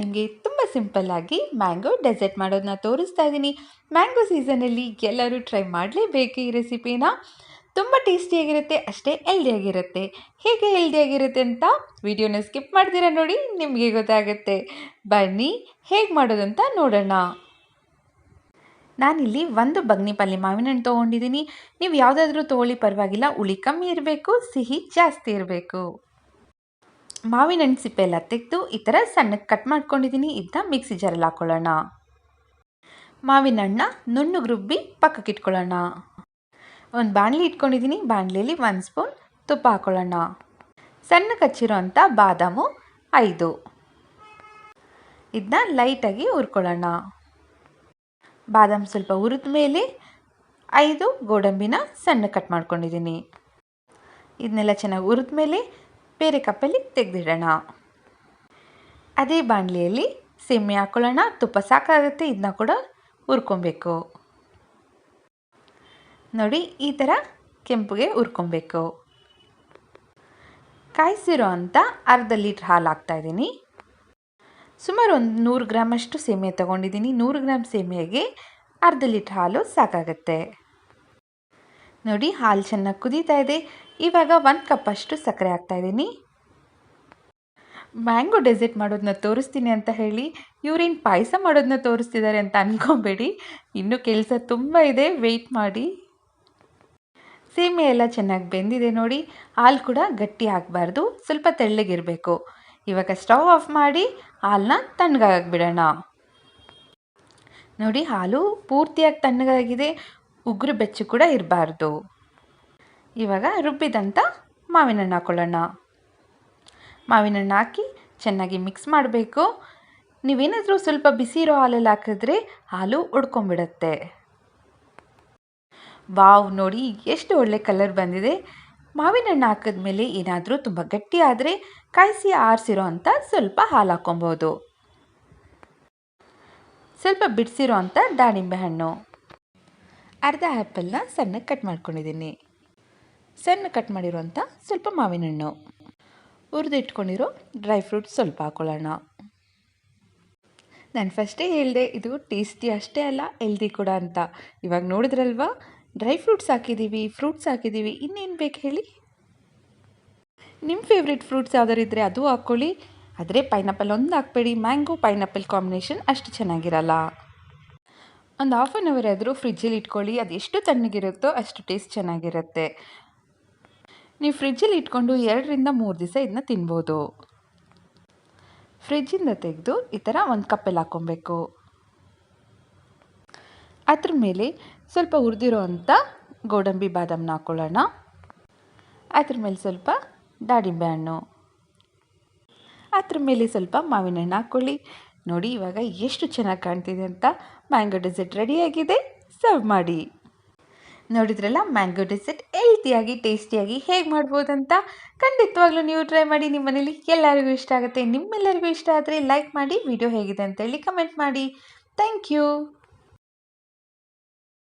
ನಿಮಗೆ ತುಂಬ ಸಿಂಪಲ್ಲಾಗಿ ಮ್ಯಾಂಗೋ ಡೆಸರ್ಟ್ ಮಾಡೋದನ್ನ ತೋರಿಸ್ತಾ ಇದ್ದೀನಿ. ಮ್ಯಾಂಗೋ ಸೀಸನಲ್ಲಿ ಎಲ್ಲರೂ ಟ್ರೈ ಮಾಡಲೇಬೇಕು ಈ ರೆಸಿಪಿನ ತುಂಬ ಟೇಸ್ಟಿಯಾಗಿರುತ್ತೆ ಅಷ್ಟೇ ಹೆಲ್ದಿಯಾಗಿರುತ್ತೆ ಹೇಗೆ ಹೆಲ್ದಿಯಾಗಿರುತ್ತೆ ಅಂತ ವಿಡಿಯೋನ ಸ್ಕಿಪ್ ಮಾಡ್ತೀರಾ ನೋಡಿ, ನಿಮಗೆ ಗೊತ್ತಾಗುತ್ತೆ. ಬನ್ನಿ, ಹೇಗೆ ಮಾಡೋದಂತ ನೋಡೋಣ. ನಾನಿಲ್ಲಿ ಒಂದು ಬಗ್ನಿಪಲ್ಲಿ ಮಾವಿನ ಹಣ್ಣು ತೊಗೊಂಡಿದ್ದೀನಿ. ನೀವು ಯಾವುದಾದ್ರೂ ತೊಗೊಳ್ಳಿ, ಪರವಾಗಿಲ್ಲ. ಹುಳಿ ಕಮ್ಮಿ ಇರಬೇಕು, ಸಿಹಿ ಜಾಸ್ತಿ ಇರಬೇಕು. ಮಾವಿನ ಹಣ್ಣು ಸಿಪ್ಪೆ ಎಲ್ಲ ತೆಗೆದು ಈ ಥರ ಸಣ್ಣಕ್ಕೆ ಕಟ್ ಮಾಡ್ಕೊಂಡಿದ್ದೀನಿ ಇದನ್ನ ಮಿಕ್ಸಿ ಜಾರಲ್ಲಿ ಹಾಕ್ಕೊಳ್ಳೋಣ ಮಾವಿನ ಹಣ್ಣ ನುಣ್ಣಗೆ ರುಬ್ಬಿ ಪಕ್ಕಕ್ಕೆ ಇಟ್ಕೊಳ್ಳೋಣ. ಒಂದು ಬಾಣಲಿ ಇಟ್ಕೊಂಡಿದ್ದೀನಿ ಬಾಣಲಿಯಲ್ಲಿ ಒಂದು ಸ್ಪೂನ್ ತುಪ್ಪ ಹಾಕ್ಕೊಳ್ಳೋಣ ಸಣ್ಣ ಕಚ್ಚಿರೋ ಅಂಥ ಬಾದಾಮು ಐದು. ಇದನ್ನ ಲೈಟಾಗಿ ಹುರ್ಕೊಳ್ಳೋಣ. ಬಾದಾಮ್ ಸ್ವಲ್ಪ ಹುರಿದ ಮೇಲೆ ಐದು ಗೋಡಂಬಿನ ಸಣ್ಣ ಕಟ್ ಮಾಡ್ಕೊಂಡಿದ್ದೀನಿ ಇದನ್ನೆಲ್ಲ ಚೆನ್ನಾಗಿ ಹುರಿದ ಮೇಲೆ ಬೇರೆ ಕಪ್ಪಲ್ಲಿ ತೆಗೆದಿಡೋಣ. ಅದೇ ಬಾಣಲಿಯಲ್ಲಿ ಸೆಮ್ಮೆ ಹಾಕ್ಕೊಳ್ಳೋಣ ತುಪ್ಪ ಸಾಕಾಗುತ್ತೆ, ಇದನ್ನ ಕೂಡ ಹುರ್ಕೊಬೇಕು. ನೋಡಿ, ಈ ಥರ ಕೆಂಪುಗೆ ಹುರ್ಕೊಬೇಕು. ಕಾಯಿಸಿರೋ ಅಂತ ಅರ್ಧ ಲೀಟ್ರ್ ಹಾಲು ಹಾಕ್ತಾಯಿದ್ದೀನಿ ಸುಮಾರು ಒಂದು ನೂರು ಗ್ರಾಮಷ್ಟು ಸೇಮೆ ತೊಗೊಂಡಿದ್ದೀನಿ. ನೂರು ಗ್ರಾಮ್ ಸೇಮೆಗೆ ಅರ್ಧ ಲೀಟ್ರ್ ಹಾಲು ಸಾಕಾಗುತ್ತೆ. ನೋಡಿ, ಹಾಲು ಚೆನ್ನಾಗಿ ಕುದೀತಾ ಇದೆ. ಇವಾಗ ಒಂದು ಕಪ್ಪಷ್ಟು ಸಕ್ಕರೆ ಹಾಕ್ತಾಯಿದ್ದೀನಿ ಮ್ಯಾಂಗೋ ಡೆಸರ್ಟ್ ಮಾಡೋದನ್ನ ತೋರಿಸ್ತೀನಿ ಅಂತ ಹೇಳಿ, ಇವ್ರೇನು ಪಾಯಸ ಮಾಡೋದನ್ನ ತೋರಿಸ್ತಿದ್ದಾರೆ ಅಂತ ಅಂದ್ಕೊಬೇಡಿ ಇನ್ನೂ ಕೆಲಸ ತುಂಬ ಇದೆ ವೆಯ್ಟ್ ಮಾಡಿ. ಸೀಮೆ ಎಲ್ಲ ಚೆನ್ನಾಗಿ ಬೆಂದಿದೆ ನೋಡಿ. ಹಾಲು ಕೂಡ ಗಟ್ಟಿ ಆಗಬಾರ್ದು, ಸ್ವಲ್ಪ ತೆಳ್ಳಗಿರಬೇಕು. ಇವಾಗ ಸ್ಟವ್ ಆಫ್ ಮಾಡಿ ಹಾಲನ್ನ ತಣ್ಣಗಾಗಿಬಿಡೋಣ ನೋಡಿ, ಹಾಲು ಪೂರ್ತಿಯಾಗಿ ತಣ್ಣಗಾಗಿದೆ. ಉಗುರು ಬೆಚ್ಚು ಕೂಡ ಇರಬಾರ್ದು. ಇವಾಗ ರುಬ್ಬಿದಂಥ ಮಾವಿನ ಹಣ್ಣು ಹಾಕ್ಕೊಳ್ಳೋಣ ಮಾವಿನ ಹಣ್ಣು ಹಾಕಿ ಚೆನ್ನಾಗಿ ಮಿಕ್ಸ್ ಮಾಡಬೇಕು. ನೀವೇನಾದರೂ ಸ್ವಲ್ಪ ಬಿಸಿ ಇರೋ ಹಾಲಲ್ಲಿ ಹಾಕಿದ್ರೆ ಹಾಲು ಉಡ್ಕೊಂಬಿಡತ್ತೆ ವಾವ್, ನೋಡಿ ಎಷ್ಟು ಒಳ್ಳೆ ಕಲರ್ ಬಂದಿದೆ. ಮಾವಿನ ಹಣ್ಣು ಹಾಕಿದ್ಮೇಲೆ ಏನಾದರೂ ತುಂಬ ಗಟ್ಟಿ ಆದರೆ ಕಾಯಿಸಿ ಆರಿಸಿರೋ ಅಂಥ ಸ್ವಲ್ಪ ಹಾಲು ಹಾಕ್ಕೊಬೋದು. ಸ್ವಲ್ಪ ಬಿಡಿಸಿರೋ ಅಂಥ ದಾಳಿಂಬೆ ಹಣ್ಣು. ಅರ್ಧ ಆ್ಯಪಲ್ನ ಸಣ್ಣಗೆ ಕಟ್ ಮಾಡ್ಕೊಂಡಿದ್ದೀನಿ. ಸಣ್ಣ ಕಟ್ ಮಾಡಿರೋಂಥ ಸ್ವಲ್ಪ ಮಾವಿನ ಹಣ್ಣು ಹುರಿದು ಇಟ್ಕೊಂಡಿರೋ ಡ್ರೈ ಫ್ರೂಟ್ಸ್ ಸ್ವಲ್ಪ ಹಾಕೊಳ್ಳೋಣ. ನಾನು ಫಸ್ಟೇ ಹೇಳಿದೆ, ಇದು ಟೇಸ್ಟಿ ಅಷ್ಟೇ ಅಲ್ಲ, ಹೆಲ್ದಿ ಕೂಡ ಅಂತ. ಇವಾಗ ನೋಡಿದ್ರಲ್ವಾ? ಡ್ರೈ ಫ್ರೂಟ್ಸ್ ಹಾಕಿದ್ದೀವಿ ಫ್ರೂಟ್ಸ್ ಹಾಕಿದ್ದೀವಿ, ಇನ್ನೇನು ಬೇಕು ಹೇಳಿ? ನಿಮ್ಮ ಫೇವ್ರೆಟ್ ಫ್ರೂಟ್ಸ್ ಯಾವ್ದಾರು ಇದ್ದರೆ ಅದು ಹಾಕ್ಕೊಳ್ಳಿ. ಆದರೆ ಪೈನಾಪಲ್ ಒಂದು ಹಾಕ್ಬೇಡಿ ಮ್ಯಾಂಗೋ ಪೈನಾಪಲ್ ಕಾಂಬಿನೇಷನ್ ಅಷ್ಟು ಚೆನ್ನಾಗಿರಲ್ಲ. ಒಂದು ಹಾಫ್ ಆನ್ ಅವರ್ ಆದರೂ ಫ್ರಿಜ್ಜಲ್ಲಿ ಇಟ್ಕೊಳ್ಳಿ, ಅದು ಎಷ್ಟು ತಣ್ಣಗಿರುತ್ತೋ ಅಷ್ಟು ಟೇಸ್ಟ್ ಚೆನ್ನಾಗಿರುತ್ತೆ. ನೀವು ಫ್ರಿಜ್ಜಲ್ಲಿ ಇಟ್ಕೊಂಡು ಎರಡರಿಂದ ಮೂರು ದಿವಸ ಇದನ್ನ ತಿನ್ಬೋದು. ಫ್ರಿಜ್ಜಿಂದ ತೆಗೆದು ಈ ಥರ ಒಂದು ಕಪ್ಪಲ್ಲಿ ಹಾಕ್ಕೊಬೇಕು. ಅದ್ರ ಮೇಲೆ ಸ್ವಲ್ಪ ಹುರಿದಿರೋ ಅಂಥ ಗೋಡಂಬಿ ಬಾದಾಮನ್ನ ಹಾಕ್ಕೊಳ್ಳೋಣ ಅದ್ರ ಮೇಲೆ ಸ್ವಲ್ಪ ದಾಳಿಂಬೆ ಹಣ್ಣು. ಅದ್ರ ಮೇಲೆ ಸ್ವಲ್ಪ ಮಾವಿನ ಹಣ್ಣು ಹಾಕ್ಕೊಳ್ಳಿ. ನೋಡಿ, ಇವಾಗ ಎಷ್ಟು ಚೆನ್ನಾಗಿ ಕಾಣ್ತಿದೆ ಅಂತ ಮ್ಯಾಂಗೋ ಡೆಸರ್ಟ್ ರೆಡಿಯಾಗಿದೆ. ಸರ್ವ್ ಮಾಡಿ. ನೋಡಿದ್ರಲ್ಲ, ಮ್ಯಾಂಗೋ ಡೆಸರ್ಟ್ ಹೆಲ್ತಿಯಾಗಿ, ಟೇಸ್ಟಿಯಾಗಿ ಹೇಗೆ ಮಾಡ್ಬೋದಂತ ಖಂಡಿತವಾಗ್ಲೂ ನೀವು ಟ್ರೈ ಮಾಡಿ. ನಿಮ್ಮ ಮನೇಲಿ ಎಲ್ಲರಿಗೂ ಇಷ್ಟ ಆಗುತ್ತೆ. ನಿಮ್ಮೆಲ್ಲರಿಗೂ ಇಷ್ಟ ಆದರೆ ಲೈಕ್ ಮಾಡಿ. ವಿಡಿಯೋ ಹೇಗಿದೆ ಅಂತೇಳಿ ಕಮೆಂಟ್ ಮಾಡಿ. Thank you.